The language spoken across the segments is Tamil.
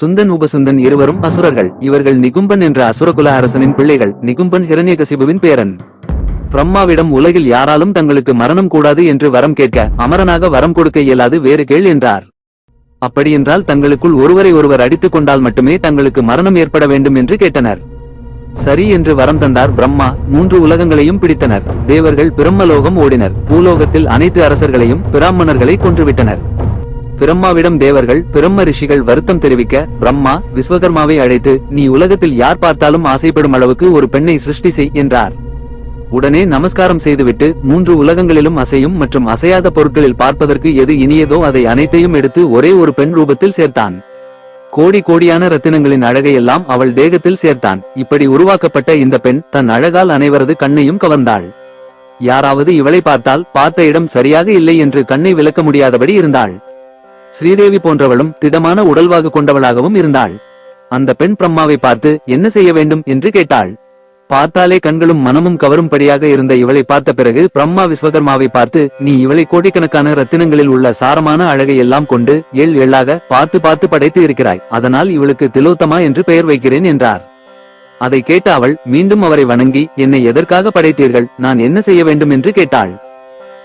சுந்தன் உபசுந்தன் இருவரும் அசுரர்கள். இவர்கள் நிகும்பன் என்ற அசுரகுல அரசனின் பிள்ளைகள். நிகும்பன் ஹிரண்யகசிபுவின் பேரன். பிரம்மாவிடம் உலகில் யாராலும் தங்களுக்கு மரணம் கூடாது என்று வரம் கேட்க அமரனாக வரம் கொடுக்க இயலாது வேறு கேள் என்றார். அப்படியென்றால் தங்களுக்குள் ஒருவரை ஒருவர் அடித்துக் கொண்டால் மட்டுமே தங்களுக்கு மரணம் ஏற்பட வேண்டும் என்று கேட்டனர். சரி என்று வரம் தந்தார் பிரம்மா. மூன்று உலகங்களையும் பிடித்தனர். தேவர்கள் பிரம்மலோகம் ஓடினர். பூலோகத்தில் அனைத்து அரசர்களையும் பிராமணர்களை கொன்றுவிட்டனர். பிரம்மாவிடம் தேவர்கள் பிரம்ம ரிஷிகள் வருத்தம் தெரிவிக்க பிரம்மா விஸ்வகர்மாவை அழைத்து நீ உலகத்தில் யார் பார்த்தாலும் ஆசைப்படும் அளவுக்கு ஒரு பெண்ணை சிருஷ்டி செய் என்றார். உடனே நமஸ்காரம் செய்துவிட்டு மூன்று உலகங்களிலும் அசையும் மற்றும் அசையாத பொருட்களில் பார்ப்பதற்கு எது இனியதோ அதை அனைத்தையும் எடுத்து ஒரே ஒரு பெண் ரூபத்தில் சேர்த்தான். கோடி கோடியான ரத்தினங்களின் அழகையெல்லாம் அவள் தேகத்தில் சேர்த்தான். இப்படி உருவாக்கப்பட்ட இந்த பெண் தன் அழகால் அனைவரது கண்ணையும் கவர்ந்தாள். யாராவது இவளை பார்த்தால் பார்த்த இடம் சரியாக இல்லை என்று கண்ணை விளக்க முடியாதபடி இருந்தாள். ஸ்ரீதேவி போன்றவளும் திடமான உடல்வாகு கொண்டவளாகவும் இருந்தாள். அந்த பெண் பிரம்மாவை பார்த்து என்ன செய்ய வேண்டும்? என்று கேட்டாள். பார்த்தாலே கண்களும் மனமும் கவரும்படியாக இருந்த இவளை பார்த்த பிறகு பிரம்மா விஸ்வகர்மாவை பார்த்து நீ இவளை கோடிக்கணக்கான ரத்தினங்களில் உள்ள சாரமான அழகை எல்லாம் கொண்டு எள் எள்ளாக பார்த்து பார்த்து படைத்து இருக்கிறாய். அதனால் இவளுக்கு திலோத்தமா என்று பெயர் வைக்கிறேன் என்றார். அதை கேட்ட அவள் மீண்டும் அவரை வணங்கி என்னை எதற்காக படைத்தீர்கள்? நான் என்ன செய்ய வேண்டும்? என்று கேட்டாள்.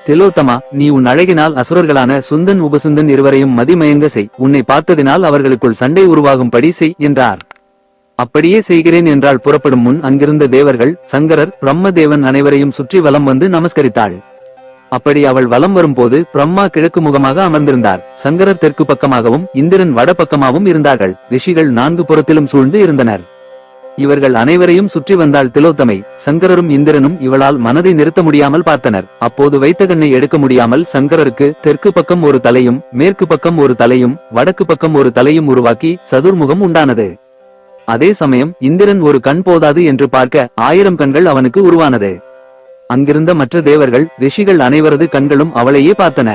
திலோத்தமா நீ உன் அழகினால் அசுரர்களான சுந்தன் உபசுந்தன் இருவரையும் மதிமயங்க செய். உன்னை பார்த்ததினால் அவர்களுக்குள் சண்டை உருவாகும்படி செய் என்றார். அப்படியே செய்கிறேன் என்றால் புறப்படும் முன் அங்கிருந்த தேவர்கள் சங்கரர் பிரம்மதேவன் அனைவரையும் சுற்றி வலம் வந்து நமஸ்கரித்தாள். அப்படி அவள் வலம் வரும்போது பிரம்மா கிழக்கு முகமாக அமர்ந்திருந்தார். சங்கரர் தெற்கு பக்கமாகவும் இந்திரன் வட பக்கமாகவும் இருந்தார்கள். ரிஷிகள் நான்கு புறத்திலும் சூழ்ந்து இருந்தனர். இவர்கள் அனைவரையும் சுற்றி வந்தாள் திலோத்தமை சங்கரரும் இந்திரனும் இவளால் மனதை நிறுத்த முடியாமல் பார்த்தனர். அப்போது வைத்த கண்ணை எடுக்க முடியாமல் சங்கரருக்கு தெற்கு பக்கம் ஒரு தலையும் மேற்கு பக்கம் ஒரு தலையும் வடக்கு பக்கம் ஒரு தலையும் உருவாக்கி சதுர்முகம் உண்டானது. அதே சமயம் இந்திரன் ஒரு கண் போதாது என்று பார்க்க ஆயிரம் கண்கள் அவனுக்கு உருவானது. அங்கிருந்த மற்ற தேவர்கள் ரிஷிகள் அனைவரது கண்களும் அவளையே பார்த்தன.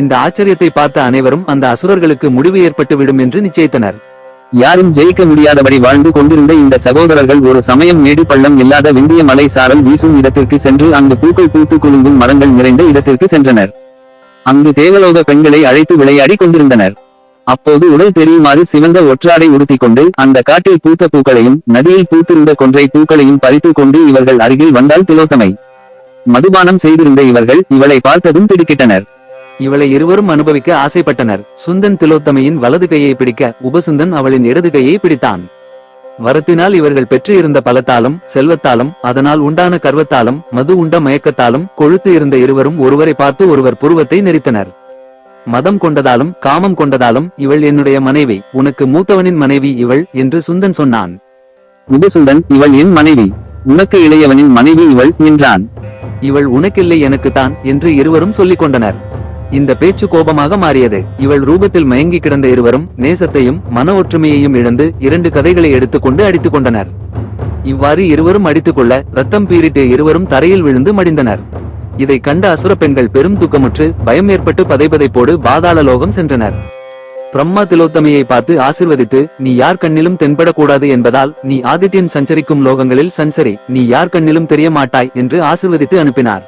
இந்த ஆச்சரியத்தை பார்த்த அனைவரும் அந்த அசுரர்களுக்கு முடிவு ஏற்பட்டு விடும் என்று நிச்சயித்தனர். யாரும் ஜெயிக்க முடியாதபடி வாழ்ந்து கொண்டிருந்த இந்த சகோதரர்கள் ஒரு சமயம் மேடு பள்ளம் இல்லாத விந்திய மலை சாரல் வீசும் இடத்திற்கு சென்று அங்கு பூக்கள் பூத்து குலுங்கும் மரங்கள் நிறைந்த இடத்திற்கு சென்றனர். அங்கு தேவலோக பெண்களை அழைத்து விளையாடி கொண்டிருந்தனர். அப்போது உடல் தெரியுமாறு சிவந்த ஒற்றாடை உடுத்திக் கொண்டு அந்த காட்டில் பூத்த பூக்களையும் நதியில் பூத்திருந்த கொன்றை பூக்களையும் பறித்துக் கொண்டு இவர்கள் அருகில் வந்தால் திலோத்தமை. மதுபானம் செய்திருந்த இவர்கள் இவளை பார்த்ததும் திடுக்கிட்டனர். இவளை இருவரும் அனுபவிக்க ஆசைப்பட்டனர். சுந்தன் திலோத்தமையின் வலது கையை பிடிக்க உபசுந்தன் அவளின் இடது கையை பிடித்தான். வரத்தினால் இவர்கள் பெற்று இருந்த பலத்தாலும் செல்வத்தாலும் அதனால் உண்டான கர்வத்தாலும் மது உண்ட மயக்கத்தாலும் கொழுத்து இருந்த இருவரும் ஒருவரை பார்த்து ஒருவர் புருவத்தை நெரித்தனர். மதம் கொண்டதாலும் காமம் கொண்டதாலும் இவள் என்னுடைய மனைவி உனக்கு மூத்தவனின் மனைவி இவள் என்று சுந்தன் சொன்னான். உபசுந்தன் இவள் என் மனைவி. உனக்கு இளையவனின் மனைவி இவள் என்றான். இவள் உனக்கில்லை எனக்குத்தான் என்று இருவரும் சொல்லிக் கொண்டனர் இந்த பேச்சு கோபமாக மாறியது. இவள் ரூபத்தில் மயங்கி கிடந்த இருவரும் நேசத்தையும் மன ஒற்றுமையையும் இழந்து இரண்டு கதைகளை எடுத்துக்கொண்டு அடித்துக் கொண்டனர். இவ்வாறு இருவரும் அடித்துக்கொள்ள ரத்தம் பீரிட்டு இருவரும் தரையில் விழுந்து மடிந்தனர். இதை கண்ட அசுர பெண்கள் பெரும் துக்கமுற்று பயம் ஏற்பட்டு பதைபதைப்போடு பாதாள லோகம் சென்றனர். பிரம்மா திலோத்தமையை பார்த்து ஆசிர்வதித்து நீ யார் கண்ணிலும் தென்படக்கூடாது என்பதால் நீ ஆதித்யன் சஞ்சரிக்கும் லோகங்களில் சஞ்சரி நீ யார் கண்ணிலும் தெரிய மாட்டாய் என்று ஆசிர்வதித்து அனுப்பினார்.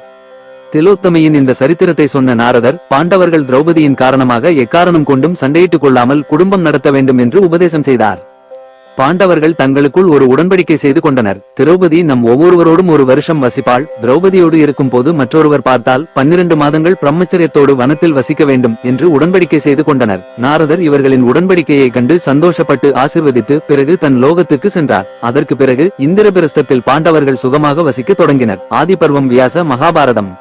திலோத்தமையின் இந்த சரித்திரத்தை சொன்ன நாரதர் பாண்டவர்கள் திரௌபதியின் காரணமாக எக்காரணம் கொண்டும் சண்டையிட்டுக் கொள்ளாமல் குடும்பம் நடத்த வேண்டும் என்று உபதேசம் செய்தார். பாண்டவர்கள் தங்களுக்குள் ஒரு உடன்படிக்கை செய்து கொண்டனர். திரௌபதி நம் ஒவ்வொருவரோடும் ஒரு வருஷம் வசிப்பாள். திரௌபதியோடு இருக்கும் போது மற்றொருவர் பார்த்தால் பன்னிரண்டு மாதங்கள் பிரம்மச்சரியத்தோடு வனத்தில் வசிக்க வேண்டும் என்று உடன்படிக்கை செய்து கொண்டனர். நாரதர் இவர்களின் உடன்படிக்கையை கண்டு சந்தோஷப்பட்டு ஆசிர்வதித்து பிறகு தன் லோகத்துக்கு சென்றார். அதற்கு பிறகு இந்திரபிரஸ்தத்தில் பாண்டவர்கள் சுகமாக வசிக்க தொடங்கினர். ஆதிபர்வம் வியாச மகாபாரதம்.